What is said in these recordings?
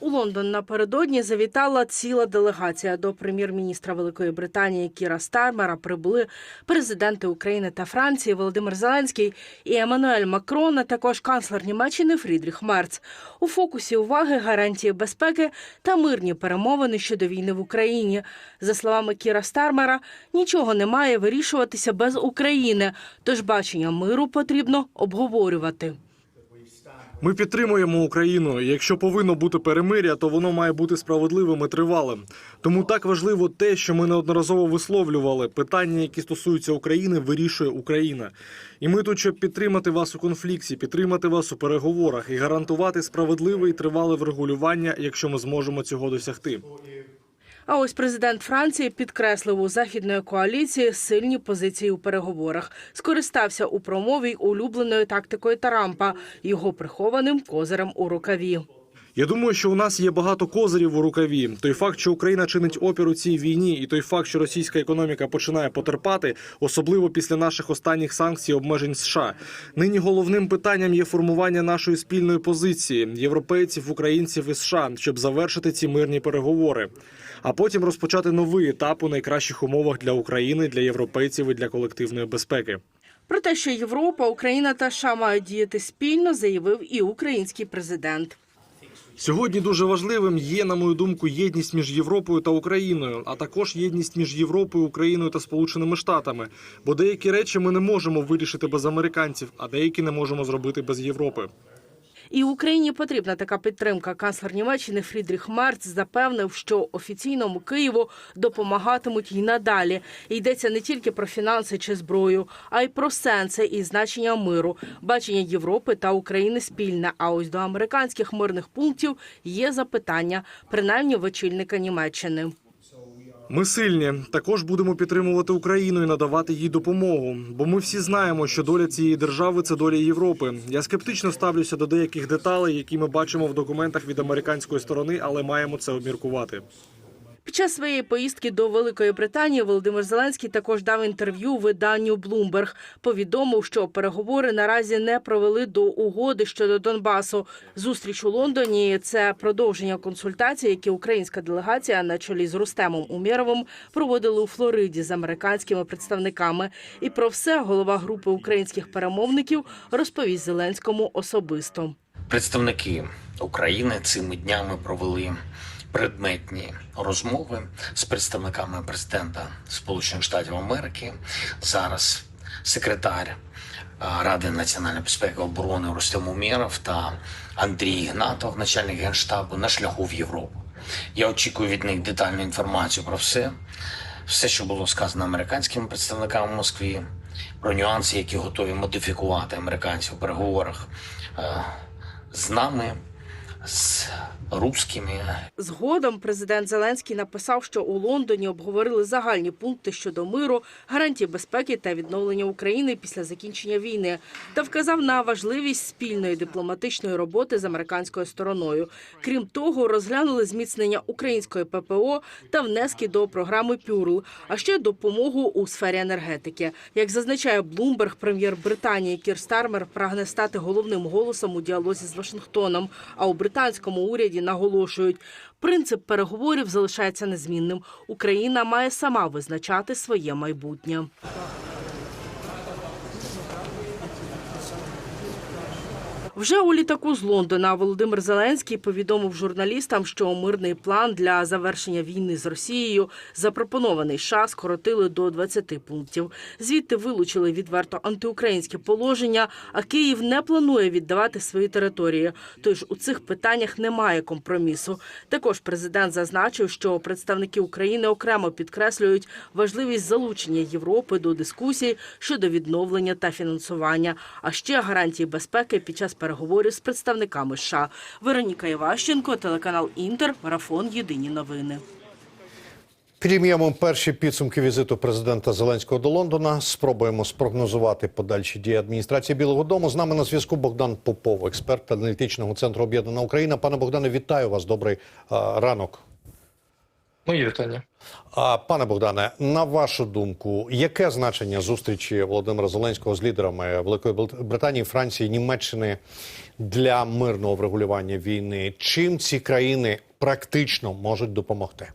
У Лондон напередодні завітала ціла делегація до прем'єр-міністра Великої Британії Кіра Стармера. Прибули президенти України та Франції Володимир Зеленський і Еммануель Макрон, а також канцлер Німеччини Фрідріх Мерц. У фокусі уваги гарантії безпеки та мирні перемовини щодо війни в Україні. За словами Кіра Стармера, нічого не має вирішуватися без України, тож бачення миру потрібно обговорювати. Ми підтримуємо Україну. Якщо повинно бути перемиря, то воно має бути справедливим і тривалим. Тому так важливо те, що ми неодноразово висловлювали. Питання, які стосуються України, вирішує Україна. І ми тут, щоб підтримати вас у конфлікті, підтримати вас у переговорах і гарантувати справедливе і тривале врегулювання, якщо ми зможемо цього досягти. А ось президент Франції підкреслив у західної коаліції сильні позиції у переговорах. Скористався у промові улюбленою тактикою Тарампа, його прихованим козирем у рукаві. Я думаю, що у нас є багато козирів у рукаві. Той факт, що Україна чинить опір у цій війні, і той факт, що російська економіка починає потерпати, особливо після наших останніх санкцій обмежень США. Нині головним питанням є формування нашої спільної позиції європейців, українців і США, щоб завершити ці мирні переговори, а потім розпочати новий етап у найкращих умовах для України, для європейців і для колективної безпеки. Про те, що Європа, Україна та США мають діяти спільно, заявив і український президент. Сьогодні дуже важливим є, на мою думку, єдність між Європою та Україною, а також єдність між Європою, Україною та Сполученими Штатами. Бо деякі речі ми не можемо вирішити без американців, а деякі не можемо зробити без Європи. І Україні потрібна така підтримка. Канцлер Німеччини Фрідріх Мерц запевнив, що офіційному Києву допомагатимуть й надалі. Йдеться не тільки про фінанси чи зброю, а й про сенси і значення миру, бачення Європи та України спільне. А ось до американських мирних пунктів є запитання, принаймні в очільника Німеччини. Ми сильні. Також будемо підтримувати Україну і надавати їй допомогу. Бо ми всі знаємо, що доля цієї держави це доля Європи. Я скептично ставлюся до деяких деталей, які ми бачимо в документах від американської сторони, але маємо це обміркувати. Під час своєї поїздки до Великої Британії Володимир Зеленський також дав інтерв'ю виданню Bloomberg. Повідомив, що переговори наразі не провели до угоди щодо Донбасу. Зустріч у Лондоні це продовження консультацій, які українська делегація на чолі з Рустемом Умєровим проводили у Флориді з американськими представниками. І про все голова групи українських перемовників розповість Зеленському особисто. Представники України цими днями провели предметні розмови з представниками президента Сполучених Штатів Америки. Зараз секретар Ради національної безпеки оборони Рустем Умєров та Андрій Ігнатов, начальник генштабу, на шляху в Європу. Я очікую від них детальну інформацію про все, все, що було сказано американськими представниками в Москві, про нюанси, які готові модифікувати американці у переговорах е, з нами, русскими, Згодом президент Зеленський написав, що у Лондоні обговорили загальні пункти щодо миру, гарантії безпеки та відновлення України після закінчення війни, та вказав на важливість спільної дипломатичної роботи з американською стороною. Крім того, розглянули зміцнення української ППО та внески до програми Пюрл, а ще допомогу у сфері енергетики. Як зазначає Блумберг, прем'єр Британії Кір Стармер прагне стати головним голосом у діалозі з Вашингтоном. А у британському уряді наголошують, принцип переговорів залишається незмінним. Україна має сама визначати своє майбутнє. Вже у літаку з Лондона Володимир Зеленський повідомив журналістам, що мирний план для завершення війни з Росією запропонований США скоротили до 20 пунктів. Звідти вилучили відверто антиукраїнське положення, а Київ не планує віддавати свої території. Тож у цих питаннях немає компромісу. Також президент зазначив, що представники України окремо підкреслюють важливість залучення Європи до дискусій щодо відновлення та фінансування, а ще гарантії безпеки під час переговорів з представниками США. Вероніка Іващенко, телеканал Інтер, марафон Єдині новини. Підіймемо перші підсумки візиту президента Зеленського до Лондона. Спробуємо спрогнозувати подальші дії адміністрації Білого Дому. З нами на зв'язку Богдан Попов, експерт аналітичного центру Об'єднана Україна. Пане Богдане, вітаю вас. Добрий а, ранок. Мої вітання. А пане Богдане, на вашу думку, яке значення зустрічі Володимира Зеленського з лідерами Великої Британії, Франції, Німеччини для мирного врегулювання війни? Чим ці країни практично можуть допомогти?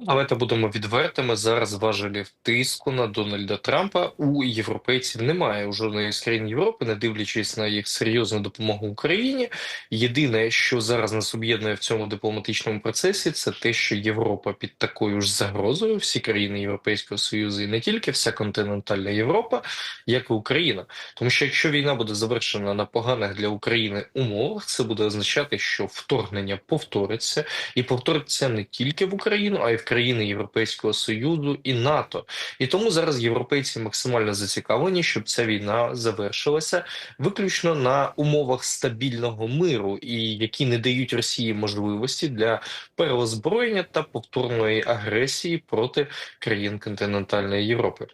Давайте будемо відвертими. Зараз важелів тиску на Дональда Трампа у європейців немає у жодної з країн Європи, не дивлячись на їх серйозну допомогу Україні. Єдине, що зараз нас об'єднує в цьому дипломатичному процесі, це те, що Європа під такою ж загрозою, всі країни Європейського Союзу, і не тільки вся континентальна Європа, як і Україна. Тому що якщо війна буде завершена на поганих для України умовах, це буде означати, що вторгнення повториться, і повториться не тільки в Україну, а й в країни Європейського Союзу і НАТО. І тому зараз європейці максимально зацікавлені, щоб ця війна завершилася виключно на умовах стабільного миру, і які не дають Росії можливості для переозброєння та повторної агресії проти країн континентальної Європи.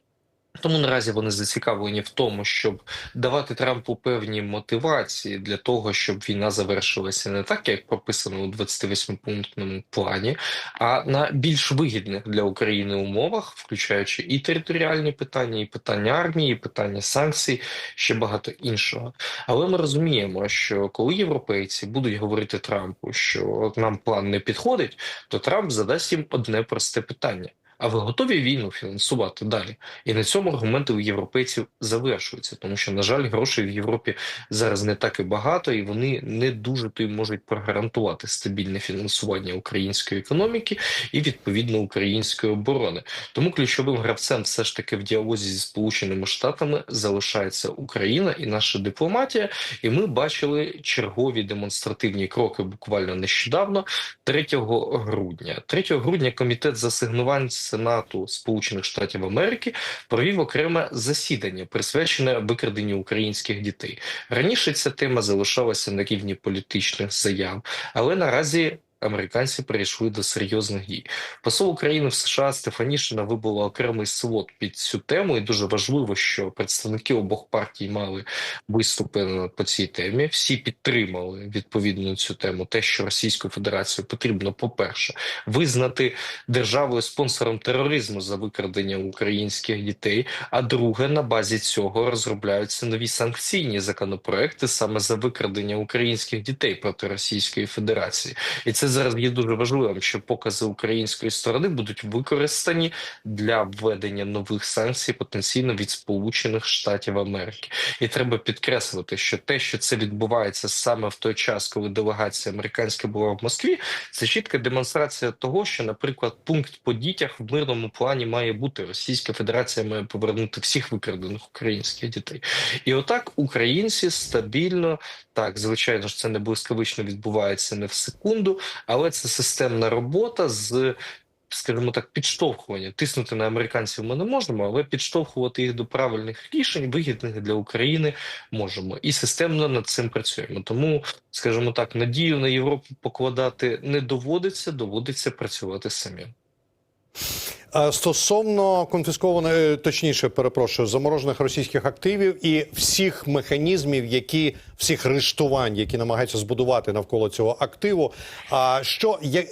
Тому наразі вони зацікавлені в тому, щоб давати Трампу певні мотивації для того, щоб війна завершилася не так, як прописано у 28-пунктному плані, а на більш вигідних для України умовах, включаючи і територіальні питання, і питання армії, і питання санкцій, ще багато іншого. Але ми розуміємо, що коли європейці будуть говорити Трампу, що нам план не підходить, то Трамп задасть їм одне просте питання. А ви готові війну фінансувати далі? І на цьому аргументи у європейців завершуються, тому що, на жаль, грошей в Європі зараз не так і багато, і вони не дуже то й можуть прогарантувати стабільне фінансування української економіки і відповідно української оборони. Тому ключовим гравцем, все ж таки, в діалозі зі Сполученими Штатами залишається Україна і наша дипломатія. І ми бачили чергові демонстративні кроки буквально нещодавно, 3 грудня. 3 грудня комітет з асигнувань Сенату Сполучених Штатів Америки провів окреме засідання, присвячене викраденню українських дітей. Раніше ця тема залишалася на рівні політичних заяв, але наразі. Американці перейшли до серйозних дій. Посол України в США Стефанішина вибула окремий слот під цю тему, і дуже важливо, що представники обох партій мали виступи по цій темі. Всі підтримали відповідно цю тему. Те, що Російську Федерацію потрібно, по-перше, визнати державою спонсором тероризму за викрадення українських дітей. А друге, на базі цього розробляються нові санкційні законопроекти саме за викрадення українських дітей проти Російської Федерації, і це зараз є дуже важливим, що покази української сторони будуть використані для введення нових санкцій потенційно від Сполучених Штатів Америки. І треба підкреслити, що те, що це відбувається саме в той час, коли делегація американська була в Москві, це чітка демонстрація того, що, наприклад, пункт по дітях в мирному плані має бути. Російська Федерація має повернути всіх викрадених українських дітей. І отак українці стабільно, так звичайно ж, це не блискавично відбувається не в секунду, але це системна робота з. Скажімо так, підштовхування. Тиснути на американців ми не можемо, але підштовхувати їх до правильних рішень, вигідних для України, можемо. І системно над цим працюємо. Тому, скажімо так, надію на Європу покладати не доводиться, доводиться працювати самим. Е, Стосовно конфіскованих, е, точніше, перепрошую, заморожених російських активів і всіх механізмів, які всіх рештувань, які намагаються збудувати навколо цього активу. А що я-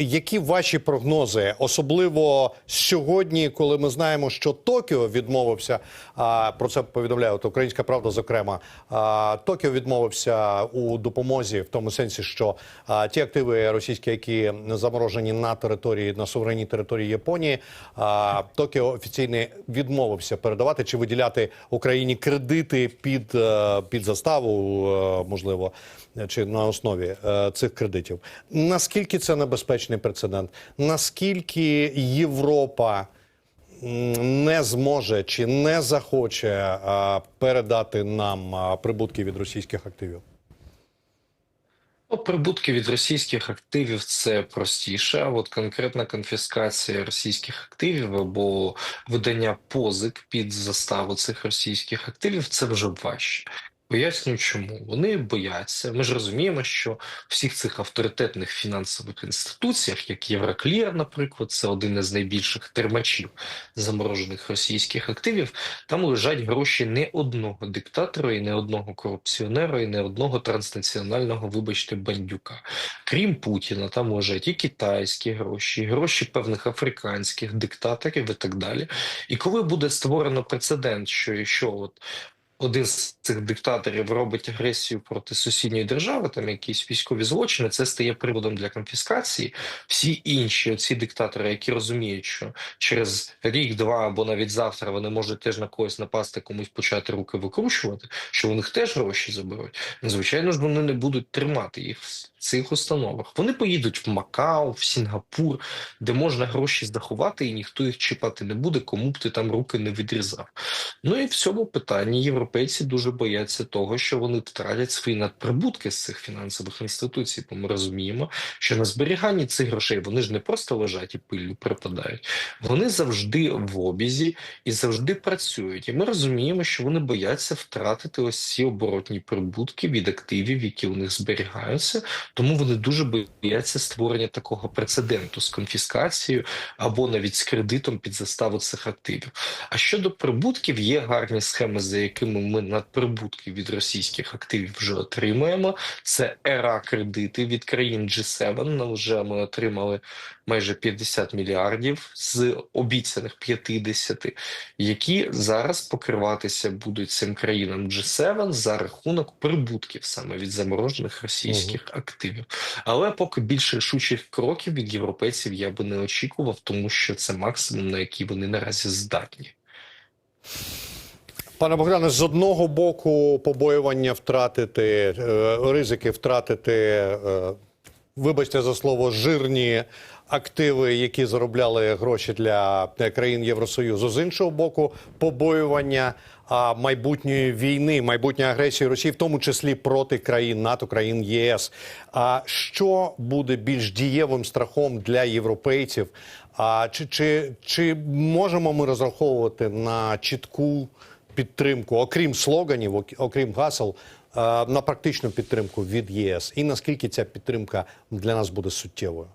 які ваші прогнози, особливо сьогодні, коли ми знаємо, що Токіо відмовився а, про це повідомляє от Українська Правда, зокрема, а, Токіо відмовився у допомозі в тому сенсі, що а, ті активи російські, які заморожені на території на суверенній території Японії, Токіо офіційно відмовився передавати чи виділяти Україні кредити під, е, під заставу, е, можливо, чи на основі е, цих кредитів. Наскільки це небезпечний прецедент? Наскільки Європа? Не зможе чи не захоче передати нам прибутки від російських активів. Ну, прибутки від російських активів це простіше. А от конкретна конфіскація російських активів або видання позик під заставу цих російських активів це вже важче. Поясню, чому вони бояться. Ми ж розуміємо, що в всіх цих авторитетних фінансових інституціях, як Євроклір, наприклад, це один із найбільших термачів заморожених російських активів. Там лежать гроші не одного диктатора, і не одного корупціонера, і не одного транснаціонального, вибачте, бандюка. Крім Путіна, там лежать і китайські гроші, і гроші певних африканських диктаторів і так далі. І коли буде створено прецедент, що якщо от один з цих диктаторів робить агресію проти сусідньої держави, там якісь військові злочини, це стає приводом для конфіскації. Всі інші оці диктатори, які розуміють, що через рік, два або навіть завтра вони можуть теж на когось напасти, комусь почати руки викручувати, що у них теж гроші заберуть. Звичайно ж, вони не будуть тримати їх в цих установах. Вони поїдуть в Макао, в Сінгапур, де можна гроші заховати, і ніхто їх чіпати не буде, кому б ти там руки не відрізав. Ну і в цьому питанні європейці дуже бояться того, що вони втратять свої надприбутки з цих фінансових інституцій. Бо ми розуміємо, що на зберіганні цих грошей вони ж не просто лежать і пиллю припадають, вони завжди в обізі і завжди працюють. І ми розуміємо, що вони бояться втратити ось ці оборотні прибутки від активів, які у них зберігаються. Тому вони дуже бояться створення такого прецеденту з конфіскацією або навіть з кредитом під заставу цих активів. А щодо прибутків, є гарні схеми, за якими ми надприбутки від російських активів вже отримуємо. Це ера кредити від країн G7. Ну, Вже ми отримали майже 50 мільярдів з обіцяних 50, які зараз покриватися будуть цим країнам G7 за рахунок прибутків саме від заморожених російських активів. Але поки більше рішучих кроків від європейців я би не очікував, тому що це максимум, на який вони наразі здатні. Пане Богдане, з одного боку побоювання втратити е, ризики втратити, е, вибачте за слово, жирні активи, які заробляли гроші для країн Євросоюзу. З іншого боку, побоювання майбутньої війни, майбутньої агресії Росії, в тому числі проти країн НАТО, країн ЄС. А що буде більш дієвим страхом для європейців? А чи, чи, чи можемо ми розраховувати на чітку? Підтримку, окрім слоганів, ок- окрім гасел, е, на практичну підтримку від ЄС. І наскільки ця підтримка для нас буде суттєвою?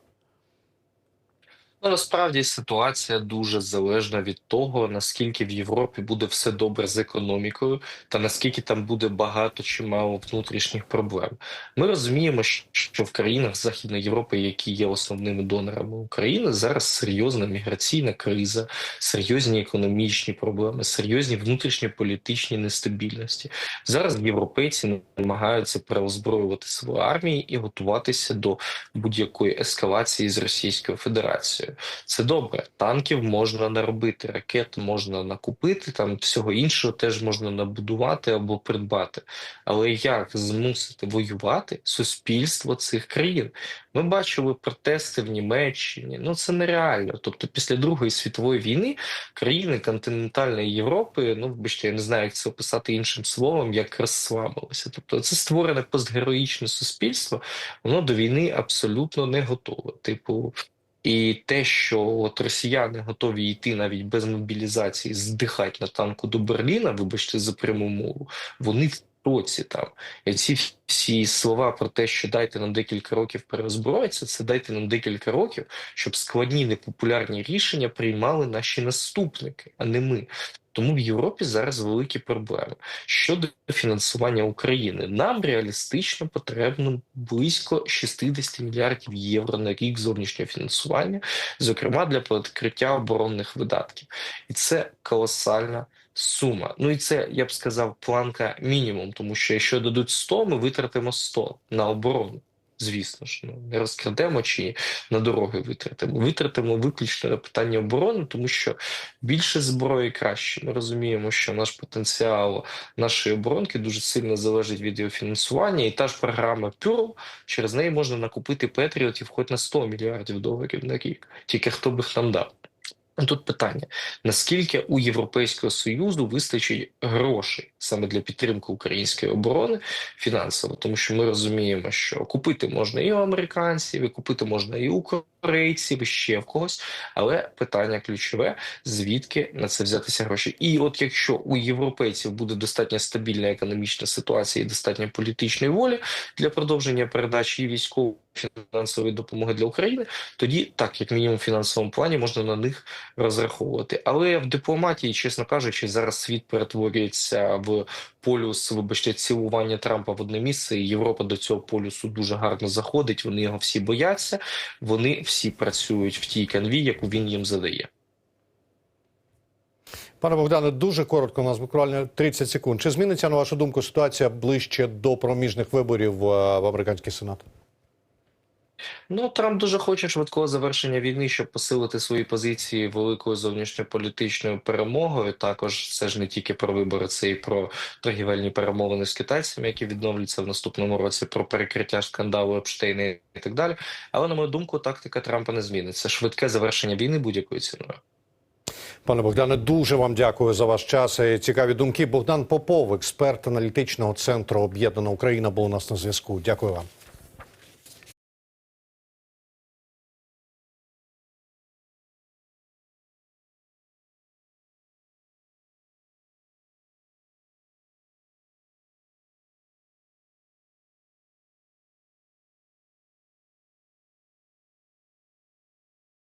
Ну, насправді ситуація дуже залежна від того, наскільки в Європі буде все добре з економікою, та наскільки там буде багато чи мало внутрішніх проблем. Ми розуміємо, що в країнах Західної Європи, які є основними донорами України, зараз серйозна міграційна криза, серйозні економічні проблеми, серйозні внутрішньополітичні нестабільності. Зараз європейці намагаються переозброювати свої армії і готуватися до будь-якої ескалації з Російською Федерацією. Це добре. Танків можна наробити, ракет можна накупити, там всього іншого теж можна набудувати або придбати. Але як змусити воювати суспільство цих країн? Ми бачили протести в Німеччині. Ну це нереально. Тобто, після Другої світової війни країни континентальної Європи, ну вибачте, я не знаю, як це описати іншим словом, як розслабилося. Тобто, це створене постгероїчне суспільство, воно до війни абсолютно не готове. Типу. І те, що от росіяни готові йти навіть без мобілізації, здихати на танку до Берліна, вибачте за пряму мову, вони в тоці там. І ці всі слова про те, що дайте нам декілька років переозброїтися, це дайте нам декілька років, щоб складні непопулярні рішення приймали наші наступники, а не ми. Тому в Європі зараз великі проблеми. Щодо фінансування України, нам реалістично потрібно близько 60 мільярдів євро на рік зовнішнього фінансування, зокрема для покриття оборонних видатків, і це колосальна. Сума, ну і це я б сказав, планка мінімум, тому що якщо дадуть 100, ми витратимо 100 на оборону. Звісно ж, ну не розкрадемо чи на дороги витратимо. Витратимо виключно на питання оборони, тому що більше зброї краще. Ми розуміємо, що наш потенціал нашої оборонки дуже сильно залежить від його фінансування, і та ж програма Пюрл, через неї можна накупити Петріотів хоч на 100 мільярдів доларів на рік. Тільки хто б їх нам дав. Тут питання: наскільки у Європейського союзу вистачить грошей саме для підтримки української оборони фінансово, тому що ми розуміємо, що купити можна і у американців, і купити можна і у корейців, ще в когось. Але питання ключове: звідки на це взятися гроші? І от якщо у європейців буде достатньо стабільна економічна ситуація і достатньо політичної волі для продовження передачі військової фінансової допомоги для України, тоді так, як мінімум, в фінансовому плані можна на них розраховувати. Але в дипломатії, чесно кажучи, зараз світ перетворюється в полюс, вибачте, цілування Трампа в одне місце. і Європа до цього полюсу дуже гарно заходить. Вони його всі бояться. Вони всі працюють в тій канві, яку він їм задає. Пане Богдане, дуже коротко. У нас буквально 30 секунд. Чи зміниться на вашу думку ситуація ближче до проміжних виборів е, в американський сенат? Ну, Трамп дуже хоче швидкого завершення війни, щоб посилити свої позиції великою зовнішньополітичною перемогою. Також це ж не тільки про вибори, це і про торгівельні перемовини з китайцями, які відновляться в наступному році, про перекриття скандалу Епштейна і так далі. Але на мою думку, тактика Трампа не зміниться. Швидке завершення війни будь-якою ціною. Пане Богдане, дуже вам дякую за ваш час і цікаві думки. Богдан Попов, експерт аналітичного центру Об'єднана Україна, був у нас на зв'язку. Дякую вам.